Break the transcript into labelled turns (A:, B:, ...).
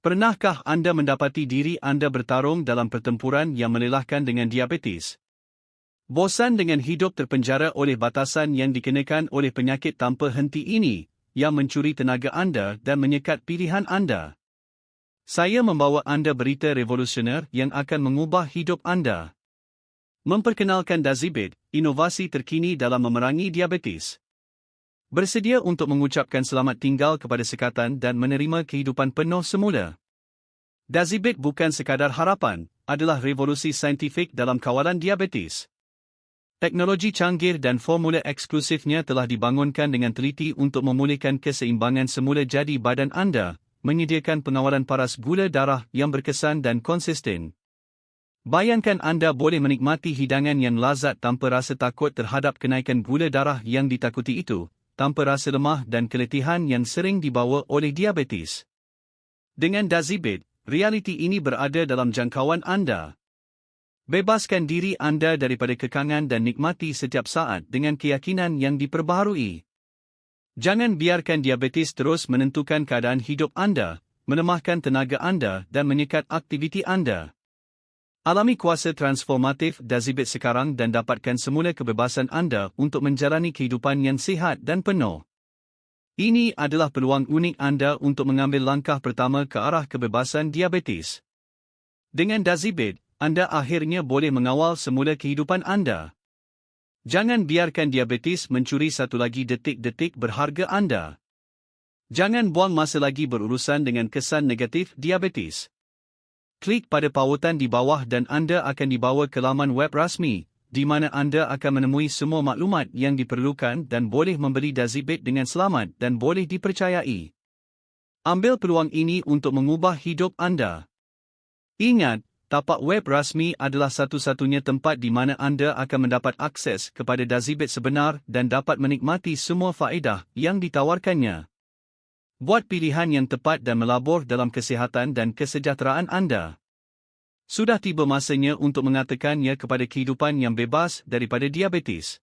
A: Pernahkah anda mendapati diri anda bertarung dalam pertempuran yang melelahkan dengan diabetes? Bosan dengan hidup terpenjara oleh batasan yang dikenakan oleh penyakit tanpa henti ini, yang mencuri tenaga anda dan menyekat pilihan anda? Saya membawa anda berita revolusioner yang akan mengubah hidup anda. Memperkenalkan Dazibit, inovasi terkini dalam memerangi diabetes. Bersedia untuk mengucapkan selamat tinggal kepada sekatan dan menerima kehidupan penuh semula. Dazibit bukan sekadar harapan, adalah revolusi saintifik dalam kawalan diabetes. Teknologi canggih dan formula eksklusifnya telah dibangunkan dengan teliti untuk memulihkan keseimbangan semula jadi badan anda, menyediakan pengawalan paras gula darah yang berkesan dan konsisten. Bayangkan anda boleh menikmati hidangan yang lazat tanpa rasa takut terhadap kenaikan gula darah yang ditakuti itu, tanpa rasa lemah dan keletihan yang sering dibawa oleh diabetes. Dengan Dazibit, realiti ini berada dalam jangkauan anda. Bebaskan diri anda daripada kekangan dan nikmati setiap saat dengan keyakinan yang diperbaharui. Jangan biarkan diabetes terus menentukan keadaan hidup anda, melemahkan tenaga anda dan menyekat aktiviti anda. Alami kuasa transformatif Dazibit sekarang dan dapatkan semula kebebasan anda untuk menjalani kehidupan yang sihat dan penuh. Ini adalah peluang unik anda untuk mengambil langkah pertama ke arah kebebasan diabetes. Dengan Dazibit, anda akhirnya boleh mengawal semula kehidupan anda. Jangan biarkan diabetes mencuri satu lagi detik-detik berharga anda. Jangan buang masa lagi berurusan dengan kesan negatif diabetes. Klik pada pautan di bawah dan anda akan dibawa ke laman web rasmi, di mana anda akan menemui semua maklumat yang diperlukan dan boleh membeli Dazibit dengan selamat dan boleh dipercayai. Ambil peluang ini untuk mengubah hidup anda. Ingat, tapak web rasmi adalah satu-satunya tempat di mana anda akan mendapat akses kepada Dazibit sebenar dan dapat menikmati semua faedah yang ditawarkannya. Buat pilihan yang tepat dan melabur dalam kesihatan dan kesejahteraan anda. Sudah tiba masanya untuk mengatakannya kepada kehidupan yang bebas daripada diabetes.